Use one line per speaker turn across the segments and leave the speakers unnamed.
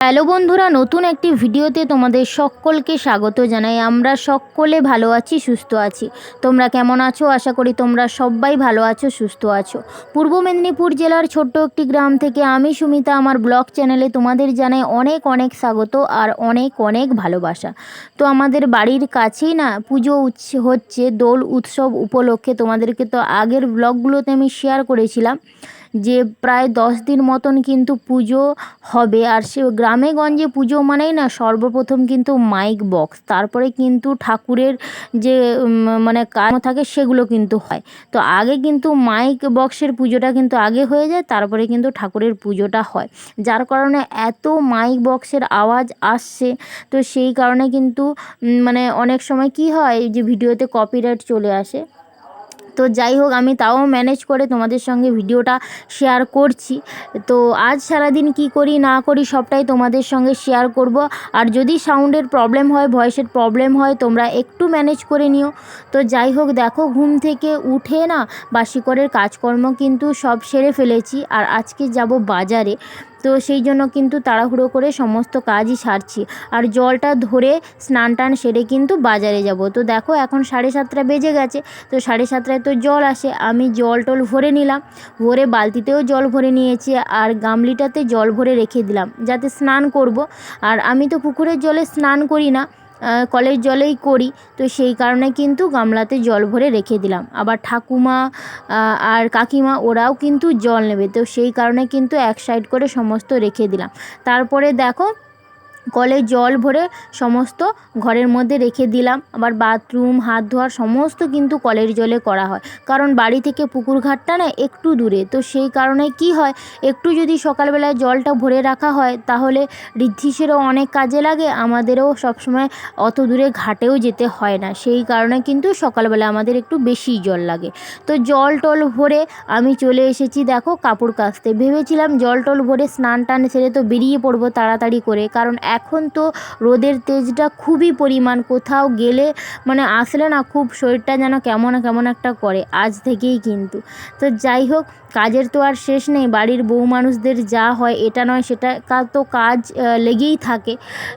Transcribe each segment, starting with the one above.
Hello বন্ধুরা, নতুন একটি ভিডিওতে তোমাদের সকলকে স্বাগত জানাই। আমরা সকলে ভালো আছি, সুস্থ আছি। তোমরা কেমন আছো? আশা করি তোমরা সবাই ভালো আছো, সুস্থ আছো। পূর্ব মেদিনীপুর জেলার ছোট্ট একটি গ্রাম থেকে আমি সুমিতা। আমার ব্লগ চ্যানেলে তোমাদের জানাই অনেক অনেক স্বাগত আর অনেক অনেক ভালোবাসা। তো আমাদের বাড়ির কাছেই না পুজো হচ্ছে, দোল উৎসব উপলক্ষে। তোমাদেরকে তো আগের ব্লগগুলোতে আমি শেয়ার করেছিলাম যে প্রায় দশ দিন মতন কিন্তু পুজো হবে আর সে গ্রামে গঞ্জে পুজো মানেই না সর্বপ্রথম কিন্তু মাইক বক্স তারপরে কিন্তু ঠাকুরের যে মানে কাজ থাকে সেগুলো কিন্তু হয়। তো আগে কিন্তু মাইক বক্সের পুজোটা কিন্তু আগে হয়ে যায়, তারপরে কিন্তু ঠাকুরের পুজোটা হয়। যার কারণে এত মাইক বক্সের আওয়াজ আসছে, তো সেই কারণে কিন্তু মানে অনেক সময় কি হয় যে, ভিডিওতে কপিরাইট চলে আসে। তো যাই হোক, আমি তাও ম্যানেজ করে তোমাদের সঙ্গে ভিডিওটা শেয়ার করছি। তো আজ সারাদিন কি করি, না করি সবটাই তোমাদের সঙ্গে শেয়ার করব। আর যদি সাউন্ডের প্রবলেম হয় ভয়েসের প্রবলেম হয়, তোমরা একটু ম্যানেজ করে নিও। তো যাই হোক, দেখো ঘুম থেকে উঠে না বাসিকরের কাজকর্ম কিন্তু সব সেরে ফেলেছি। আর আজকে যাব বাজারে। তো সেই জন্য কিন্তু তাড়াহুড়ো করে সমস্ত কাজই সারছি। আর জলটা ধরে স্নান টান সেরে কিন্তু বাজারে যাব। তো দেখো এখন সাড়ে সাতটা বেজে গেছে, তো সাড়ে সাতটায় তো জল আসে। আমি জল টল ভরে নিলাম, ভরে বালতিতেও জল ভরে নিয়েছি আর গামলিটাতে জল ভরে রেখে দিলাম, যাতে স্নান করব। আর আমি তো পুকুরের জলে স্নান করি না কলের জলেই করি। তো সেই কারণে কিন্তু গামলাতে জল ভরে রেখে দিলাম। আবার ঠাকুমা আর কাকিমা, ওরাও কিন্তু জল নেবে। তো সেই কারণে কিন্তু এক সাইড করে সমস্ত রেখে দিলাম। তারপরে দেখো কলে জল ভরে সমস্ত ঘরের মধ্যে রেখে দিলাম। আবার বাথরুম, হাত ধোয়ার সমস্ত কিন্তু কলের জলে করা হয়। কারণ বাড়ি থেকে পুকুর ঘাটটা না একটু দূরে। তো সেই কারণে কি হয়, একটু যদি সকালবেলায় জলটা ভরে রাখা হয়, তাহলে ঋদ্ধিসেরও অনেক কাজে লাগে, আমাদেরও সবসময় অত দূরে ঘাটেও যেতে হয় না। সেই কারণে কিন্তু সকালবেলা আমাদের একটু বেশি জল লাগে। তো জল টল ভরে আমি চলে এসেছি, দেখো, কাপড় কাচতে। ভেবেছিলাম জল টল ভরে স্নান টান সেরে তো বেরিয়ে পড়ব তাড়াতাড়ি করে। কারণ এখন তো রোদের তেজটা খুবই পরিমাণ, কোথাও গেলে মানে আসলে না খুব শরীরটা যেন কেমন কেমন একটা করে, আজ থেকেই কিন্তু। তো যাই হোক, কাজের তো আর শেষ নেই, বাড়ির বউ মানুষদের যা হয় এটা নয়, সেটা তো কাজ লেগেই থাকে।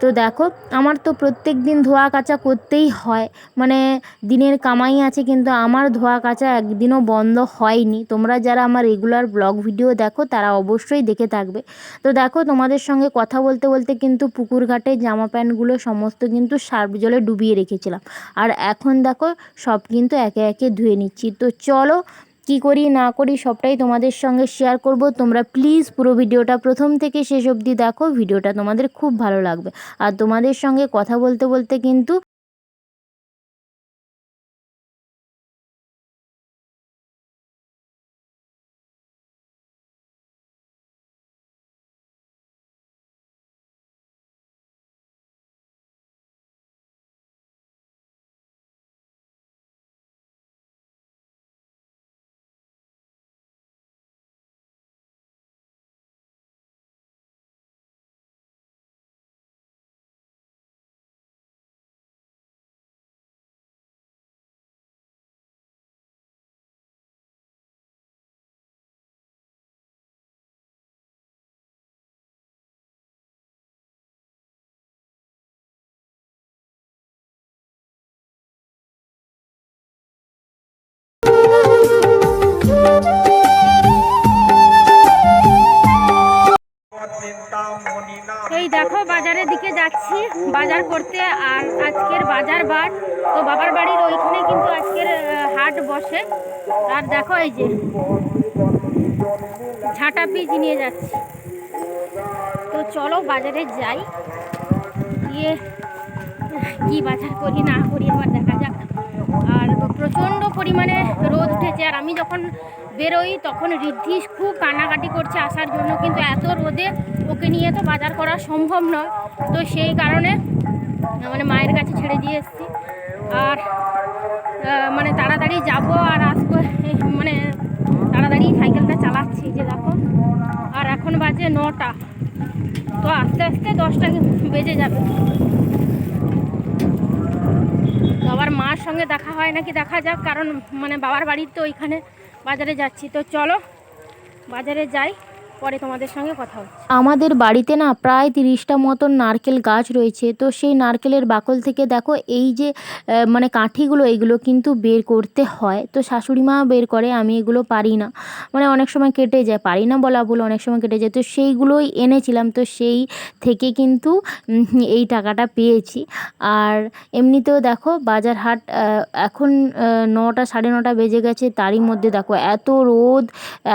তো দেখো, আমার তো প্রত্যেক দিন ধোয়া কাচা করতেই হয় মানে দিনের কামাই আছে কিন্তু আমার ধোয়া কাচা একদিনও বন্ধ হয়নি। তোমরা যারা আমার রেগুলার ব্লগ ভিডিও দেখো, তারা অবশ্যই দেখে থাকবে। তো দেখো, তোমাদের সঙ্গে কথা বলতে বলতে কিন্তু পুকুর ঘাটে জামা প্যান্টগুলো সমস্ত কিন্তু সার্ফ জলে ডুবিয়ে রেখেছিলাম। আর এখন দেখো, সব কিন্তু একে একে ধুয়ে নিচ্ছি। তো চলো, কি করি না করি সবটাই তোমাদের সঙ্গে শেয়ার করব। তোমরা প্লিজ পুরো ভিডিওটা প্রথম থেকে শেষ অবধি দেখো, ভিডিওটা তোমাদের খুব ভালো লাগবে। আর তোমাদের সঙ্গে কথা বলতে বলতে কিন্তু
এই দেখো, বাজারের দিকে যাচ্ছি, বাজার করতে আর আজকের বাজার বার। তো বাবার বাড়ির ওইখানে কিন্তু আজকের হাট বসে। আর দেখো এই যে, ঝাঁটা পিস নিয়ে যাচ্ছি। তো চলো বাজারে যাই। গিয়ে কি বাজার করি, না করি, এবার দেখা যাক। আর প্রচণ্ড পরিমাণে রোদ উঠেছে, আর আমি যখন বেরোই, তখন ঋদ্ধি খুব কান্নাকাটি করছে আসার জন্য, কিন্তু এত রোদে ওকে নিয়ে তো বাজার করা সম্ভব নয়। তো সেই কারণে মানে মায়ের কাছে ছেড়ে দিয়ে এসেছি। আর মানে তাড়াতাড়ি যাব আর আসব মানে তাড়াতাড়ি সাইকেলটা চালাচ্ছি যে দেখো। আর এখন বাজে নটা, তো আস্তে আস্তে দশটা বেজে যাবে। তো আবার মার সঙ্গে দেখা হয় নাকি দেখা যাক, কারণ মানে বাবার বাড়ির তো ওইখানে বাজারে যাচ্ছি। তো চলো, বাজারে যাই। পরে তোমাদের সঙ্গে কথা হচ্ছে।
আমাদের বাড়িতে না প্রায় তিরিশটা মতন নারকেল গাছ রয়েছে। তো সেই নারকেলের বাকল থেকে দেখো এই যে মানে কাঠিগুলো এগুলো কিন্তু বের করতে হয়। তো শাশুড়ি মা বের করে, আমি এগুলো পারি না। মানে অনেক সময় কেটে যায়, পারি না বলা ভুল, অনেক সময় কেটে যায়। তো সেইগুলোই এনেছিলাম, তো সেই থেকে কিন্তু এই টাকাটা পেয়েছি। আর এমনিতেও দেখো বাজার হাট এখন নটা সাড়ে নটা বেজে গেছে। তারই মধ্যে দেখো এত রোদ,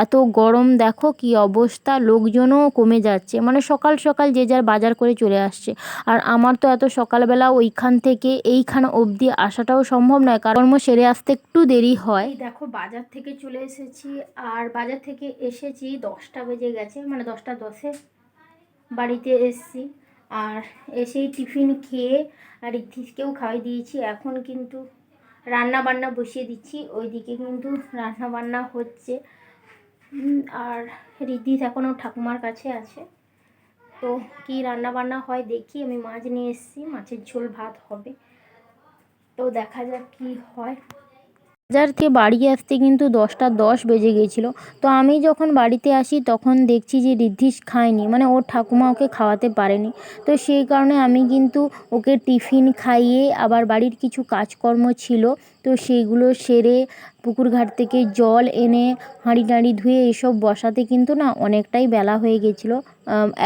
এত গরম, দেখো কি অবস্থা। লোকজনও কমে যাচ্ছে। মানে সকাল সকাল যে যার বাজার করে চলে আসছে। আর আমার তো এত সকালবেলা ওইখান থেকে এইখান অবধি আসাটাও সম্ভব নয়। কারণ সেরে আসতে একটু দেরি হয়।
দেখো, বাজার থেকে চলে এসেছি। আর বাজার থেকে এসেছি দশটা বেজে গেছে। মানে দশটা দশে বাড়িতে এসেছি। আর এসেই টিফিন খেয়ে আর ঋদ্ধিসকেও খাওয়াই দিয়েছি। এখন কিন্তু রান্না বান্না বসিয়ে দিচ্ছি। ওইদিকে কিন্তু রান্না বান্না হচ্ছে। আর ঋদ্ধিস এখনও ঠাকুমার কাছে আছে। তো কি রান্না বান্না হয় দেখি, আমি মাছ নিয়ে এসেছি, মাছের ঝোল ভাত হবে। তো দেখা যাক কি হয়।
বাজার থেকে বাড়ি আসতে কিন্তু দশটা দশ বেজে গিয়েছিল তো আমি যখন বাড়িতে আসি তখন দেখছি যে ঋদ্ধিস খায়নি মানে ওর ঠাকুমা ওকে খাওয়াতে পারেনি। তো সেই কারণে আমি কিন্তু ওকে টিফিন খাইয়ে আবার বাড়ির কিছু কাজকর্ম ছিল, তো সেইগুলো সেরে পুকুর ঘাট থেকে জল এনে হাঁড়ি টাঁড়ি ধুয়ে এসব বসাতে কিন্তু না অনেকটাই বেলা হয়ে গেছিল।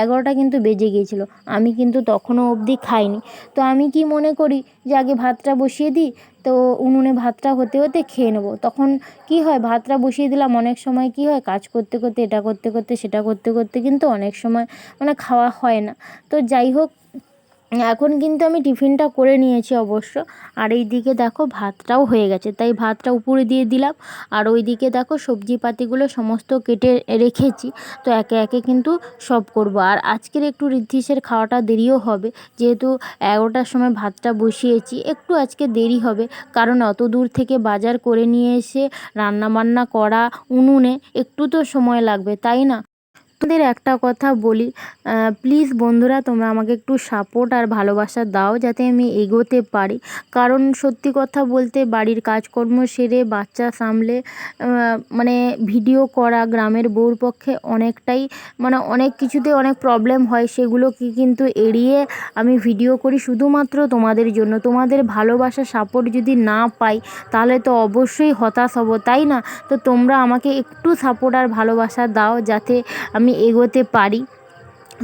এগারোটা কিন্তু বেজে গিয়েছিল আমি কিন্তু তখনও অবধি খাইনি। তো আমি কি মনে করি যে আগে ভাতটা বসিয়ে দিই? তো উনুনে ভাতটা হতে হতে খেয়ে নেব। তখন কি হয়? ভাতটা বসিয়ে দিলাম, অনেক সময় কি হয়? কাজ করতে করতে, এটা করতে করতে, সেটা করতে করতে কিন্তু অনেক সময় মানে খাওয়া হয় না। তো যাই হোক এখন কিন্তু আমি টিফিনটা করে নিয়েছি অবশ্য। আর এই দিকে দেখো ভাতটাও হয়ে গেছে, তাই ভাতটা উপরে দিয়ে দিলাম। আর ওই দিকে দেখো সবজি পাতিগুলো সমস্ত কেটে রেখেছি, তো একে একে কিন্তু সব করব। আর আজকের একটু ঋদ্ধিসের খাওয়াটা দেরিও হবে, যেহেতু এগারোটার সময় ভাতটা বসিয়েছি, একটু আজকে দেরি হবে। কারণ অত দূর থেকে বাজার করে নিয়ে এসে রান্না বান্না করা উনুনে একটু তো সময় লাগবে, তাই না? তোমাদের একটা কথা বলি প্লিজ বন্ধুরা তোমরা আমাকে একটু সাপোর্ট আর ভালোবাসা দাও যাতে আমি এগোতে পারি। কারণ সত্যি কথা বলতে বাড়ির কাজকর্ম সেরে বাচ্চা সামলে মানে ভিডিও করা গ্রামের বউর পক্ষে অনেকটাই মানে অনেক কিছুতে অনেক প্রবলেম হয়, সেগুলোকে কিন্তু এড়িয়ে আমি ভিডিও করি শুধুমাত্র তোমাদের জন্য। তোমাদের ভালোবাসা সাপোর্ট যদি না পাই, তাহলে তো অবশ্যই হতাশ হব, তাই না? তো তোমরা আমাকে একটু সাপোর্ট আর ভালোবাসা দাও যাতে আমি এগোতে পারি।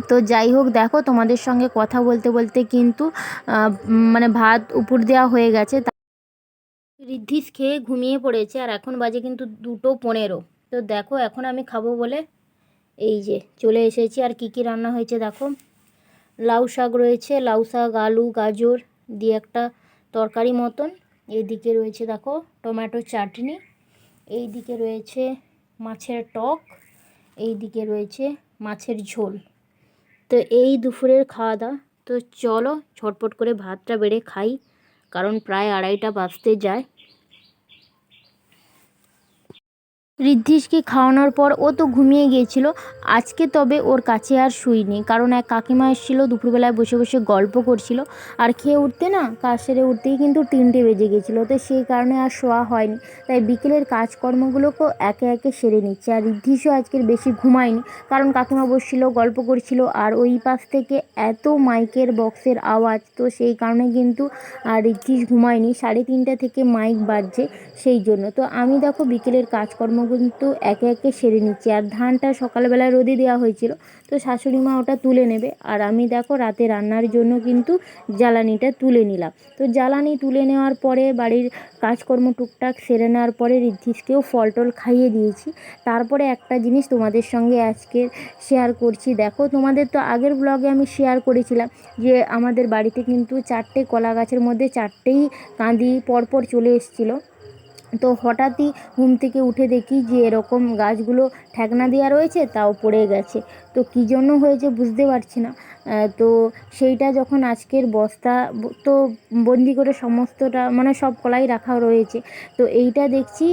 তো যাই হোক, দেখো তোমাদের সঙ্গে কথা বলতে বলতে কিন্তু মানে ভাত উপর দেওয়া হয়ে গেছে। ঋদ্ধিস খেয়ে ঘুমিয়ে পড়েছে আর এখন বাজে কিন্তু দুটো পনেরো। তো দেখো এখন আমি খাব বলে এই যে চলে এসেছি। আর কি কি রান্না হয়েছে দেখো? লাউ শাক রয়েছে, লাউ শাক, আলু, গাজর দিয়ে একটা তরকারি মতন। এইদিকে রয়েছে দেখো টমেটো চাটনি, এইদিকে রয়েছে মাছের টক। এইদিকে রয়েছে মাছের ঝোল। তো এই দুপুরের খাওয়া দাওয়া তো চলো ঝটপট করে ভাতটা বেড়ে খাই, কারণ প্রায় আড়াইটা বাজতে যায়। ঋদ্ধিসকে খাওয়ানোর পর ও তো ঘুমিয়ে গিয়েছিল। আজকে তবে ওর কাছে আর শুইনি কারণ এক কাকিমা এসেছিল, দুপুরবেলায় বসে বসে গল্প করছিল। আর খেয়ে উঠতে না, কাজ সেরে উঠতেই কিন্তু তিনটে বেজে গেছিল তো সেই কারণে আর শোয়া হয়নি। তাই বিকেলের কাজকর্মগুলোকেও একে একে সেরে নিচ্ছে। আর ঋদ্ধিসও আজকের বেশি ঘুমায়নি, কারণ কাকিমা বসছিল, গল্প করছিল, আর ওই পাশ থেকে এত মাইকের বক্সের আওয়াজ, তো সেই কারণে কিন্তু আর ঋদ্ধিস ঘুমায়নি। সাড়ে তিনটা থেকে মাইক বাজছে সেই জন্য। তো আমি দেখো বিকেলের কাজকর্ম কিন্তু একে একে সেরে নিচ্ছি। আর ধানটা সকালবেলা রোদে দেওয়া হয়েছিল, তো শাশুড়ি মা ওটা তুলে নেবে। আর আমি দেখো রাতে রান্নার জন্য কিন্তু জ্বালানিটা তুলে নিলাম। তো জ্বালানি তুলে নেওয়ার পরে বাড়ির কাজকর্ম টুকটাক সেরে নেওয়ার পরে ঋদ্ধিসকেও ফল টল খাইয়ে দিয়েছি। তারপরে একটা জিনিস তোমাদের সঙ্গে আজকে শেয়ার করছি। দেখো তোমাদের তো আগের ব্লগে আমি শেয়ার করেছিলাম যে আমাদের বাড়িতে কিন্তু চারটে কলা গাছের মধ্যে চারটেই কাঁদি পরপর চলে এসেছিল। তো হঠাৎই ঘুম থেকে উঠে দেখি যে এরকম গাছগুলো ঠেকনা দেওয়া রয়েছে, তাও পড়ে গেছে। তো কী জন্য হয়েছে বুঝতে পারছি না। তো সেইটা যখন আজকের বস্তা, তো বন্দি করে সমস্তটা মানে সব কলাই রাখা রয়েছে। তো এইটা দেখছি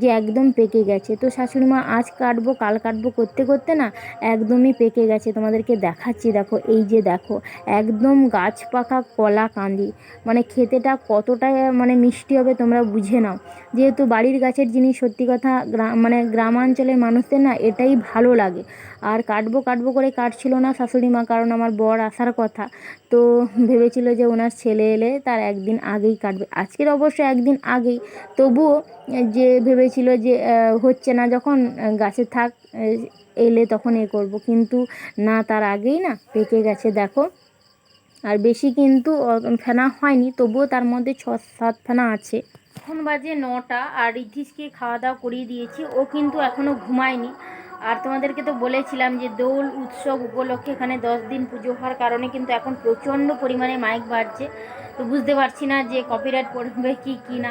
যে একদম পেকে গেছে। তো শাশুড়ি মা আজ কাটবো, কাল কাটবো করতে করতে না একদমই পেকে গেছে। তোমাদেরকে দেখাচ্ছি, দেখো, এই যে দেখো, একদম গাছ পাকা কলা কাঁদি মানে খেতেটা কতটা মানে মিষ্টি হবে তোমরা বুঝে নাও। যেহেতু বাড়ির গাছের জিনিস সত্যি কথা গ্রাম মানে গ্রামাঞ্চলের মানুষদের না এটাই ভালো লাগে। আর কাটবো কাটবো করে কাটছিল না শাশুড়ি মা, কারণ আমার বর আসার কথা। তো ভেবেছিল যে ওনার ছেলে এলে তার একদিন আগেই কাটবে। আজকের অবশ্য একদিন আগেই। তবুও যে ভেবেছিল যে হচ্ছে না, যখন গাছে থাক, এলে তখন এ করব। কিন্তু না, তার আগেই না পেকে গেছে, দেখো। আর বেশি কিন্তু ফেনা হয়নি, তবুও তার মধ্যে ছ সাত ফেনা আছে। এখন বাজে নটা, আর রিদ্ধিসকে খাওয়া দাওয়া করিয়ে দিয়েছি। ও কিন্তু এখনও ঘুমায়নি। আর তোমাদেরকে তো বলেছিলাম যে দোল উৎসব উপলক্ষে এখানে দশ দিন পুজো হওয়ার কারণে কিন্তু এখন প্রচণ্ড পরিমাণে মাইক বাজছে তো বুঝতে পারছি না যে কপিরাইট পড়বে কি কি না।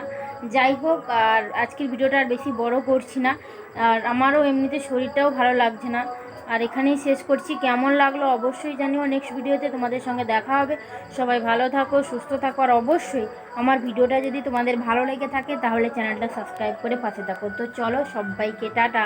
যাই হোক, আর আজকের ভিডিওটা আর বেশি বড় করছি না। আর আমারও এমনিতে শরীরটাও ভালো লাগছে না। আর এখানেই শেষ করছি। কেমন লাগল অবশ্যই জানিও। নেক্সট ভিডিওতে তোমাদের সঙ্গে দেখা হবে। সবাই ভালো থাকো, সুস্থ থাকো। আর অবশ্যই আমার ভিডিওটা যদি তোমাদের ভালো লেগে থাকে, তাহলে চ্যানেলটা সাবস্ক্রাইব করে পাশে থাকো। তো চলো সবাইকে, টাটা।